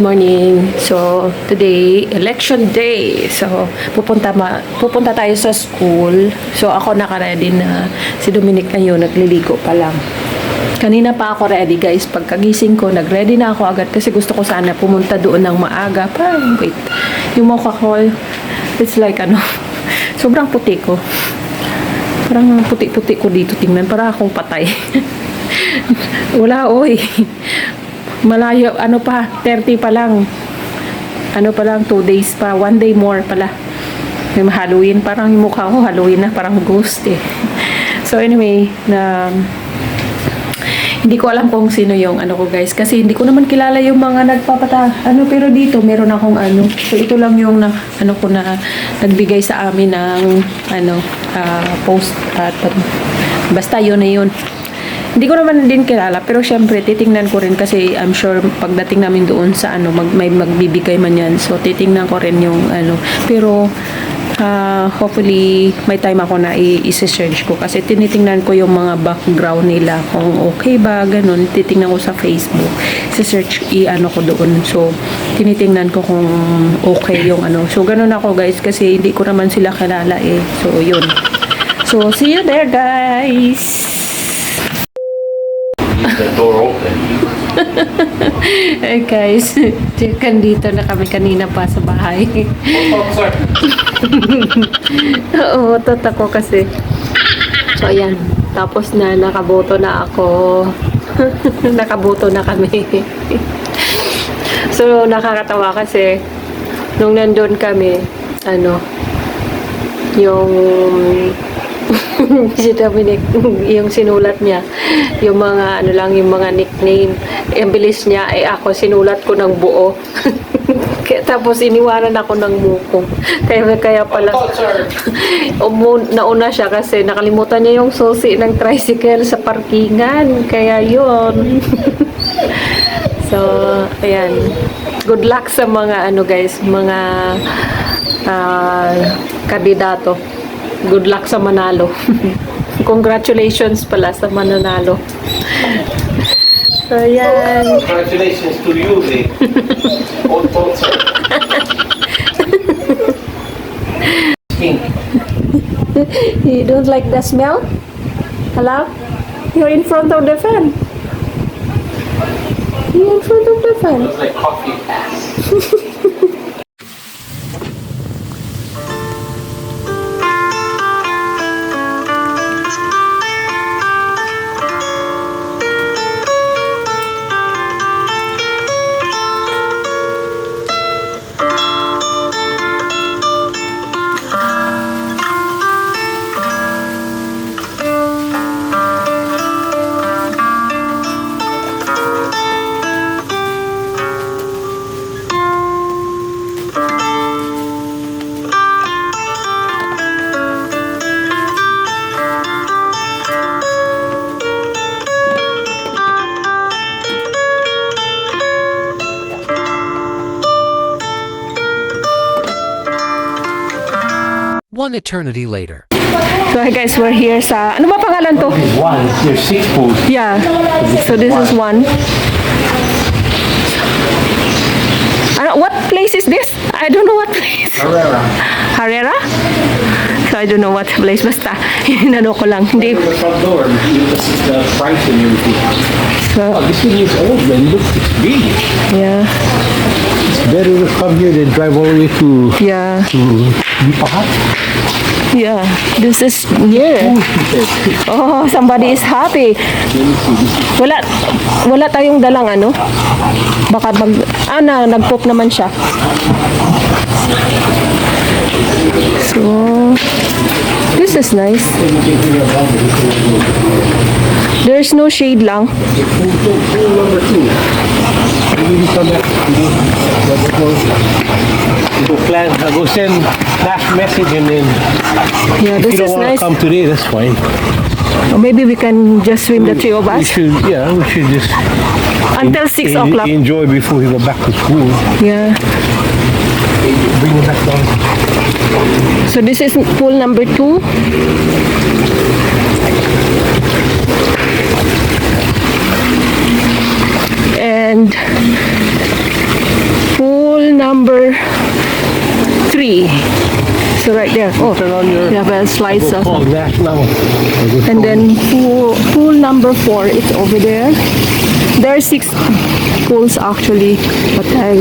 good morning. So, today, election day. So, pupunta ma pupunta tayo sa school. So, ako naka-ready na. Si Dominic na nagliligo pa lang. Kanina pa ako ready, guys. Pagkagising ko, nag-ready na ako agad kasi gusto ko sana pumunta doon ng maaga. Parang, wait. Yung mukha ko, it's like, ano, sobrang puti ko. Parang puti-puti ko dito tingnan. Para akong patay. Wala, oy. Malayo, ano pa, 30 pa lang. Ano pa lang, 2 days pa. 1 day more pala. May Halloween. Parang yung mukha ko, Halloween na. Parang ghost eh. So anyway, na hindi ko alam kung sino yung ano ko guys kasi hindi ko naman kilala yung mga nagpapata ano pero dito meron akong ano so ito lang yung na, ano ko na nagbigay sa amin ng ano ah, post at basta yun na yun hindi ko naman din kilala pero syempre titingnan ko rin kasi I'm sure pagdating namin doon sa ano mag, may magbibigay man yan. So titingnan ko rin yung ano. Pero ah, hopefully may time ako na i-search ko. Kasi tinitingnan ko yung mga background nila kung okay ba ganun. Titingnan ko sa Facebook search i-ano ko doon. So tinitingnan ko kung okay yung ano. So ganun ako guys kasi hindi ko naman sila kilala eh. So yun. So see you there guys the door open. Eh guys, dito na kami kanina pa sa bahay. Oh, sorry. Oo, tot ako kasi. So ayan, tapos na nakaboto na ako. nakaboto na kami. so nakakatawa kasi nung nandun kami, ano, yung si Dominic, yung sinulat niya, yung mga ano lang, yung mga nickname, ang bilis niya, eh ako sinulat ko ng buo. Kaya- Tapos iniwanan ako ng mukong. Kaya, kaya pala, Oh, umu, nauna siya kasi nakalimutan niya yung susi ng tricycle sa parkingan. Kaya yun. so, ayan. Good luck sa mga ano guys, mga ah, kandidato. Good luck sa manalo. Congratulations pala sa mananalo. So, ayan. Congratulations to you, old sponsor. Stink. You don't like the smell? Hello? You're in front of the fan. You're in front of the fan. Looks like coffee One eternity later. So hi guys, we're here sa... Ano ba pangalan to? One, there's six pools. Yeah. So this is one. Ano, what place is this? I don't know what place. Herrera. Herrera? So I don't know what place. Basta, inano ko lang. Hindi. The front door, this is the price and everything. So, Oh, this thing is old, man. Look, it's big. yeah. It's better to come here than drive all the way to Yeah. to Lipahat. Yeah. This is near. Oh, somebody is happy. Wala wala tayong dalang ano. Baka mag ah, na, nag-pop naman siya. So, this is nice. There's no shade lang. Pool number two. You come back. You go plan. I go send last message and then Yeah, if this you don't is want to nice. come today, that's fine. Or maybe we can just swim the three of We should, yeah, we should just until 6 en- o'clock. enjoy before we go back to school. Yeah. Bring it back down. So this is pool number 2. And number three. So right there. Oh, Turn on your- you have a slice of. call that now. And then pool, pool number four, it's over there. There are six pools actually, but I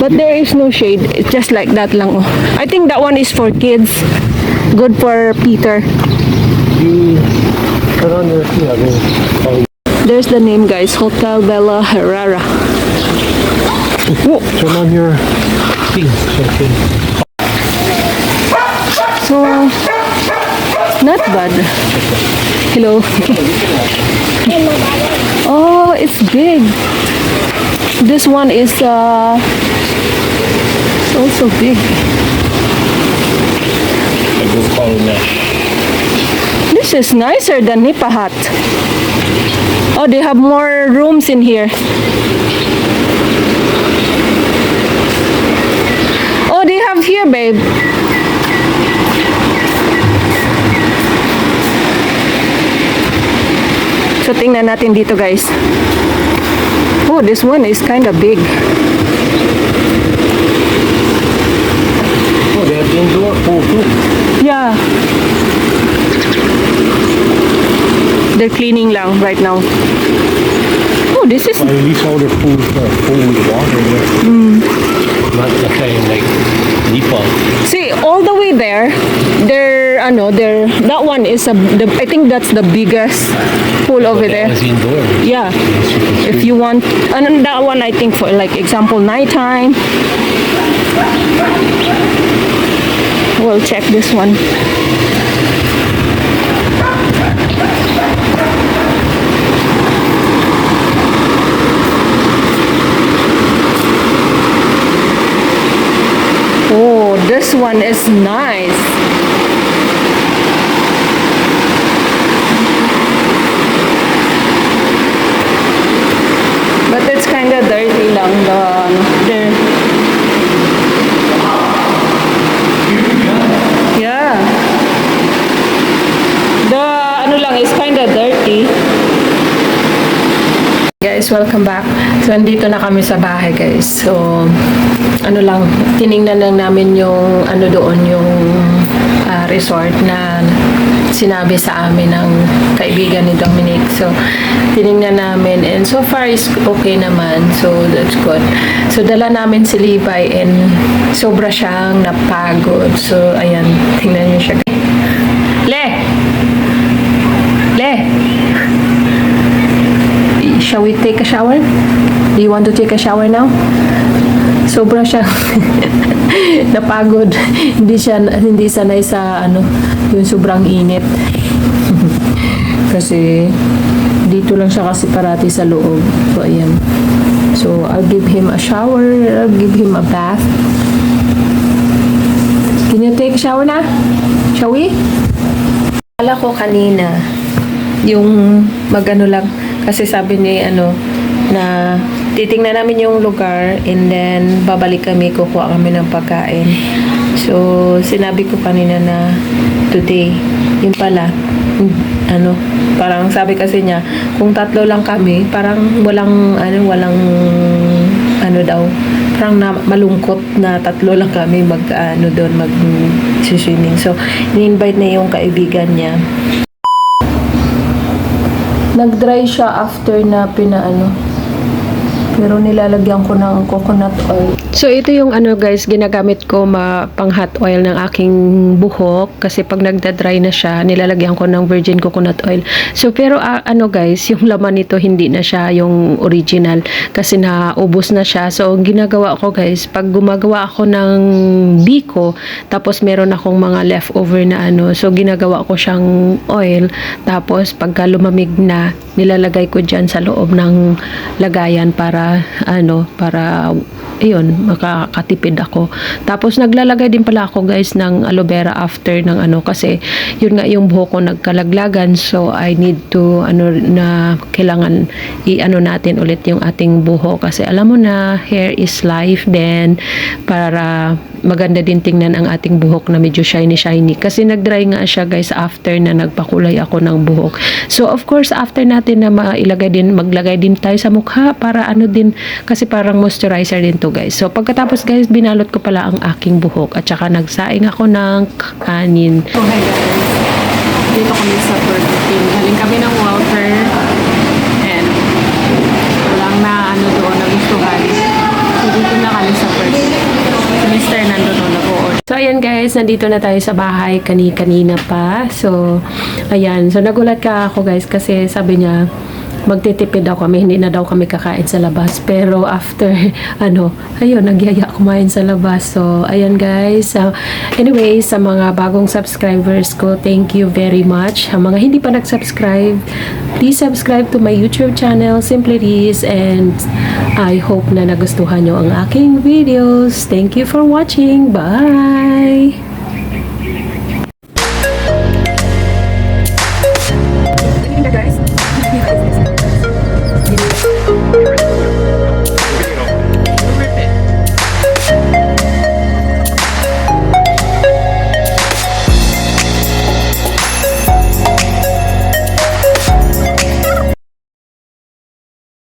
but there is no shade. It's just like that lang. Oh. I think that one is for kids. Good for Peter. You turn on your, yeah, we'll call you. There's the name, guys. Hotel Bella Herrera. Turn on your thing. So, not bad. Hello. oh, it's big. This one is uh, it's also big. This is nicer than Nipa Hut. Oh, they have more rooms in here. Here, babe. So, tingnan natin dito, guys. Oh, this one is kind of big. Oh, they have indoor pool too. Yeah. They're cleaning lang right now. Oh, this is at least all their pools are full with water. Yeah. Not the same like See, all the way there, there, ano, there, that one is a, the, I think that's the biggest pool over there. indoor. Yeah. If you want, and that one I think for like example nighttime. We'll check this one. One is nice. But it's kind of dirty lang the there. Yeah. The ano lang is kind of dirty. Guys, welcome back. So, andito na kami sa bahay, guys. So, ano lang, tiningnan lang namin yung, ano doon, yung ah, resort na sinabi sa amin ng kaibigan ni Dominic. So, tiningnan namin and so far is okay naman. So, that's good. So, dala namin si Levi and sobra siyang napagod. So, ayan, tingnan niyo siya. Shall we take a shower? Do you want to take a shower now? Sobra siya napagod. hindi siya hindi sanay sa ano, yung sobrang init. kasi dito lang siya kasi parati sa loob. So ayan. So I'll give him a shower, I'll give him a bath. Can you take a shower na? Shall we? Akala ko kanina, yung magano lang, kasi sabi ni ano, na titingnan namin yung lugar and then babalik kami, kukuha kami ng pagkain. So, sinabi ko kanina na today, yun pala, ano, parang sabi kasi niya, kung tatlo lang kami, parang walang, ano, walang, ano daw, parang na, malungkot na tatlo lang kami mag, ano doon, mag swimming. So, ni-invite na yung kaibigan niya. Nag-dry siya after na pinaano. Pero nilalagyan ko ng coconut oil. So ito yung ano guys, ginagamit ko ma pang hot oil ng aking buhok kasi pag nagda-dry na siya, nilalagyan ko ng virgin coconut oil. So pero ah, ano guys, yung laman nito hindi na siya yung original kasi naubos na siya. So ginagawa ko guys, pag gumagawa ako ng biko, tapos meron akong mga leftover na ano, so ginagawa ko siyang oil, tapos pagka lumamig na, nilalagay ko dyan sa loob ng lagayan para ano, para iyon, makakatipid ako. Tapos naglalagay din pala ako guys ng aloe vera after ng ano kasi yun nga yung buhok ko nagkalaglagan so I need to ano na kailangan i-ano natin ulit yung ating buhok kasi alam mo na hair is life then para maganda din tingnan ang ating buhok na medyo shiny shiny kasi nagdry nga siya guys after na nagpakulay ako ng buhok. So of course after natin na mailagay din maglagay din tayo sa mukha para ano din kasi parang moisturizer din to guys. So pagkatapos guys, binalot ko pala ang aking buhok at saka nagsaing ako ng kanin. So hi guys, dito kami sa Burger King. Galing kami ng water and walang na ano doon nagustuhan. Dito na kami sa King. Si Mr. nandun doon nag-order. So ayan guys, nandito na tayo sa bahay kani-kanina pa. So ayan, so nagulat ka ako guys kasi sabi niya magtitipid daw kami, hindi na daw kami kakain sa labas. Pero after, ano, ayun, nagyaya kumain sa labas. So, ayan guys. So, anyway, sa mga bagong subscribers ko, thank you very much. Sa mga hindi pa nag-subscribe, please subscribe to my YouTube channel, Simply Riz, and I hope na nagustuhan nyo ang aking videos. Thank you for watching. Bye!